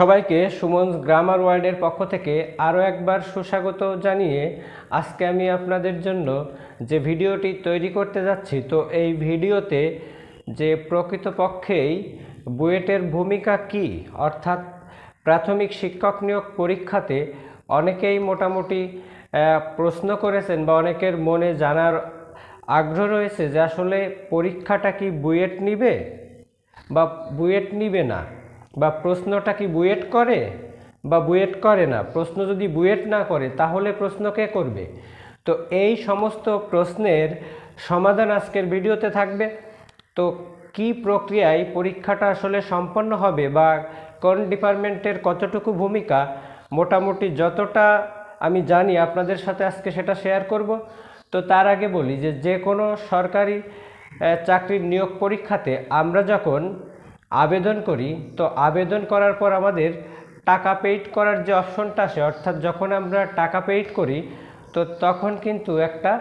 সবাইকে সুমন গ্রামার ওয়ার্ল্ডের পক্ষ থেকে আরও একবার সুস্বাগত জানিয়ে আজকে আমি আপনাদের জন্য যে ভিডিওটি তৈরি করতে যাচ্ছি, তো এই ভিডিওতে যে প্রকৃতপক্ষেই বুয়েটের ভূমিকা কি, অর্থাৎ প্রাথমিক শিক্ষক নিয়োগ পরীক্ষাতে অনেকেই মোটামুটি প্রশ্ন করেছেন বা অনেকের মনে জানার আগ্রহ রয়েছে যে আসলে পরীক্ষাটা কি বুয়েট নিবে বা বুয়েট নিবে না। বা প্রশ্নটা কি বুয়েট করে বা বুয়েট করে না? প্রশ্ন যদি বুয়েট না করে, তাহলে প্রশ্ন কে করবে? তো এই সমস্ত প্রশ্নের সমাধান আজকের ভিডিওতে থাকবে। তো কি প্রক্রিয়ায় পরীক্ষাটা আসলে সম্পন্ন হবে বা কোন ডিপার্টমেন্টের কতটুকু ভূমিকা, মোটামুটি যতটা আমি জানি আপনাদের সাথে আজকে সেটা শেয়ার করব। তো তার আগে বলি যে যে কোনো সরকারি চাকরির নিয়োগ পরীক্ষাতে আমরা যখন আবেদন করি, তো আবেদন করার পর আমাদের টাকা পেইড করার যে অপশনটা আসে অর্থাৎ যখন আমরা টাকা পেইড করি, তো তখন কিন্তু একটা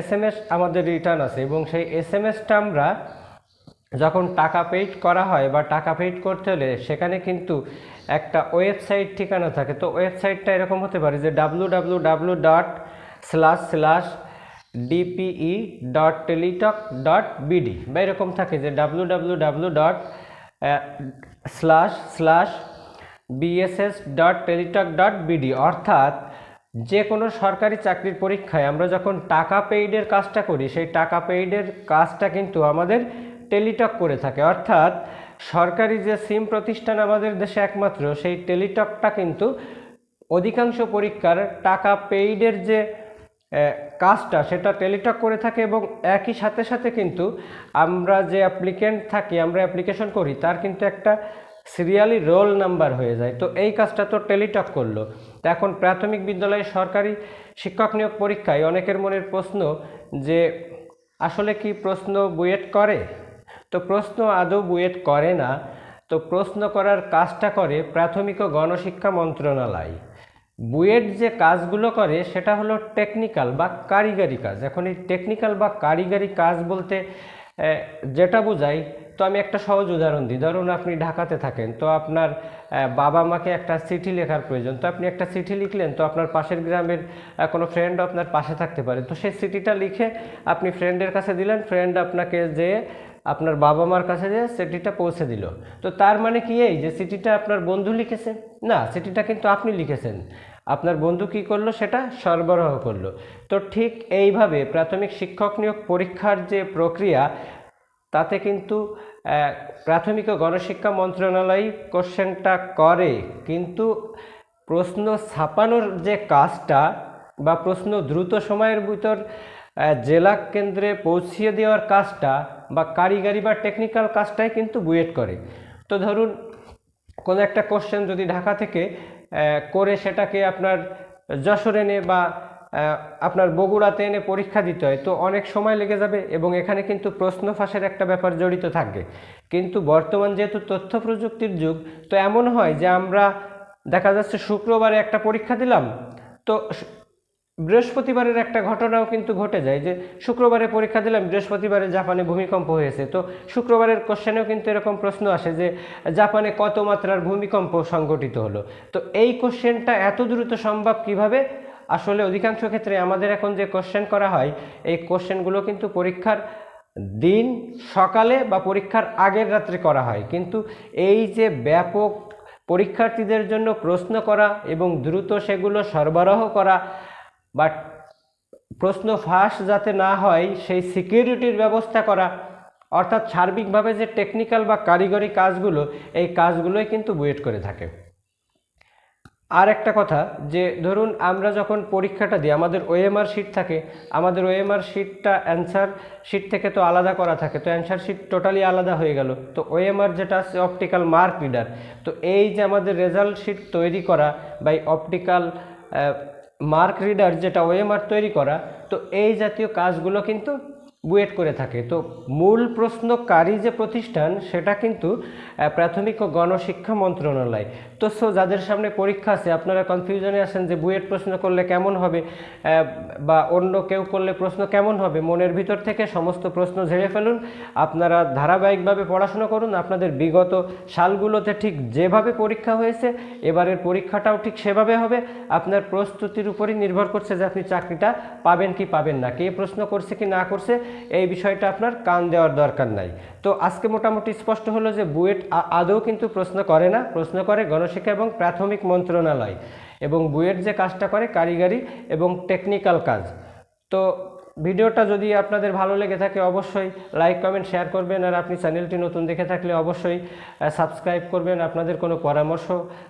এস আমাদের রিটার্ন আসে এবং সেই এস আমরা যখন টাকা পেইড করা হয় বা টাকা পেইড করতে হলে, সেখানে কিন্তু একটা ওয়েবসাইট ঠিকানা থাকে। তো ওয়েবসাইটটা এরকম হতে পারে যে W W W dot slash slash DPE dot Teletalk dot BD বা এরকম থাকে যে W W W dot slash slash BSS dot Teletalk dot BD অর্থাৎ যে কোনো সরকারি চাকরির পরীক্ষায় আমরা যখন টাকা পেইডের কাজটা করি, সেই টাকা পেইডের কাজটা কিন্তু আমাদের টেলিটক করে থাকে। অর্থাৎ সরকারি যে সিম প্রতিষ্ঠান আমাদের দেশে একমাত্র, সেই টেলিটকটা কিন্তু অধিকাংশ পরীক্ষার টাকা পেইডের যে কাজটা সেটা টেলিটক করে থাকে এবং একই সাথে সাথে কিন্তু আমরা যে অ্যাপ্লিকেন্ট থাকি, আমরা অ্যাপ্লিকেশন করি, তার কিন্তু একটা সিরিয়ালি রোল নাম্বার হয়ে যায়। তো এই কাজটা তো টেলিটক করল। তো এখন প্রাথমিক বিদ্যালয়ে সরকারি শিক্ষক নিয়োগ পরীক্ষায় অনেকের মনের প্রশ্ন যে, আসলে কি প্রশ্ন বুয়েট করে? তো প্রশ্ন আদৌ বুয়েট করে না। তো প্রশ্ন করার কাজটা করে প্রাথমিক ও গণশিক্ষা মন্ত্রণালয়। বুয়েট যে কাজগুলো করে, সেটা হলো টেকনিক্যাল বা কারিগরি কাজ। এখন এই টেকনিক্যাল বা কারিগরি কাজ বলতে যেটা বোঝাই, তো আমি একটা সহজ উদাহরণ দিই। ধরুন আপনি ঢাকাতে থাকেন, তো আপনার বাবা মাকে একটা চিঠি লেখার প্রয়োজন। তো আপনি একটা চিঠি লিখলেন, তো আপনার পাশের গ্রামের কোনো ফ্রেন্ড আপনার পাশে থাকতে পারে। তো সেই চিঠিটা লিখে আপনি ফ্রেন্ডের কাছে দিলেন। ফ্রেন্ড আপনাকে যে আপনার বাবা মার কাছে যে চিঠিটা পৌঁছে দিল। তো তার মানে কি এই যে চিঠিটা আপনার বন্ধু লিখেছে? না, চিঠিটা কিন্তু আপনি লিখেছেন। আপনার বন্ধু কি করল? সেটা সরবরাহ করল। তো ঠিক এইভাবে প্রাথমিক শিক্ষক নিয়োগ পরীক্ষার যে প্রক্রিয়া, তাতে কিন্তু প্রাথমিক ও গণশিক্ষা মন্ত্রণালয় কোশ্চেনটা করে, কিন্তু প্রশ্ন ছাপানোর যে কাজটা বা প্রশ্ন দ্রুত সময়ের ভিতর জেলা কেন্দ্রে পৌঁছিয়ে দেওয়ার কাজটা বা কারিগরি বা টেকনিক্যাল কাজটাই কিন্তু বুয়েট করে। তো ধরুন, কোনো একটা কোশ্চেন যদি ঢাকা থেকে করে সেটাকে আপনার যশোরে এনে বা আপনার বগুড়াতে এনে পরীক্ষা দিতে হয়, তো অনেক সময় লেগে যাবে এবং এখানে কিন্তু প্রশ্ন ফাঁসের একটা ব্যাপার জড়িত থাকবে কিন্তু বর্তমান যেহেতু তথ্য প্রযুক্তির যুগ, তো এমন হয় যে আমরা দেখা যাচ্ছে শুক্রবারে একটা পরীক্ষা দিলাম, তো বৃহস্পতিবারের একটা ঘটনাও কিন্তু ঘটে যায় যে শুক্রবারে পরীক্ষা দিলাম, বৃহস্পতিবারে জাপানে ভূমিকম্প হয়েছে। তো শুক্রবারের কোশ্চেনেও কিন্তু এরকম প্রশ্ন আসে যে জাপানে কত মাত্রার ভূমিকম্প সংঘটিত হলো? তো এই কোশ্চেনটা এত দ্রুত সম্ভব কীভাবে? আসলে অধিকাংশ ক্ষেত্রে আমাদের এখন যে কোশ্চেন করা হয়, এই কোশ্চেনগুলো কিন্তু পরীক্ষার দিন সকালে বা পরীক্ষার আগের রাত্রে করা হয়। কিন্তু এই যে ব্যাপক পরীক্ষার্থীদের জন্য প্রশ্ন করা এবং দ্রুত সেগুলো সরবরাহ করা বাট প্রশ্ন ফাঁস যাতে না হয়, সেই সিকিউরিটির ব্যবস্থা করা। অর্থাৎ সার্বিকভাবে যে টেকনিক্যাল বা কারিগরি কাজগুলো, এই কাজগুলোই কিন্তু বুয়েট করে থাকে। আর একটা কথা, যে ধরুন আমরা যখন পরীক্ষাটা দিই, আমাদের ওএমআর শিট থাকে। আমাদের ওএমআর শিটটা অ্যান্সার শিট থেকে তো আলাদা করা থাকে। তো অ্যান্সার শিট টোটালি আলাদা হয়ে গেল। তো ওএমআর যেটা আছে অপটিক্যাল মার্ক রিডার তো এই যে আমাদের রেজাল্ট শিট তৈরি করা বা অপটিক্যাল মার্ক রিডার যেটা ওয়েমার তৈরি করা তো এই জাতীয় কাজগুলো কিন্তু বুয়েট করে থাকে। তো মূল প্রশ্নকারী যে প্রতিষ্ঠান, সেটা কিন্তু প্রাথমিক ও গণশিক্ষা মন্ত্রণালয়। তো সো যাদের সামনে পরীক্ষা আছে, আপনারা কনফিউশনে আসেন যে বুয়েট প্রশ্ন করলে কেমন হবে বা অন্য কেউ করলে প্রশ্ন কেমন হবে, মনের ভিতর থেকে সমস্ত প্রশ্ন ঝেড়ে ফেলুন। আপনারা ধারাবাহিকভাবে পড়াশোনা করুন। আপনাদের বিগত সালগুলোতে ঠিক যেভাবে পরীক্ষা হয়েছে, এবারের পরীক্ষাটাও ঠিক সেভাবে হবে। আপনার প্রস্তুতির উপরই নির্ভর করছে যে আপনি চাকরিটা পাবেন কি পাবেন না। কে প্রশ্ন করছে কি না করছে এই বিষয়টা আপনার কান দেওয়ার দরকার নাই। তো আজকে মোটামুটি স্পষ্ট হলো যে বুয়েট আদৌ কিন্তু প্রশ্ন করে না। প্রশ্ন করে গণশিক্ষা এবং প্রাথমিক মন্ত্রণালয় এবং বুয়েট যে কাজটা করে কারিগরি এবং টেকনিক্যাল কাজ। তো ভিডিওটা যদি আপনাদের ভালো লেগে থাকে অবশ্যই লাইক, কমেন্ট, শেয়ার করবেন আর আপনি চ্যানেলটি নতুন দেখে থাকলে অবশ্যই সাবস্ক্রাইব করবেন। আপনাদের কোনো পরামর্শ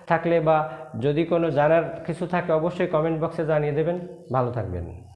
থাকলে বা যদি কোনো জানার কিছু থাকে অবশ্যই কমেন্ট বক্সে জানিয়ে দেবেন। ভালো থাকবেন।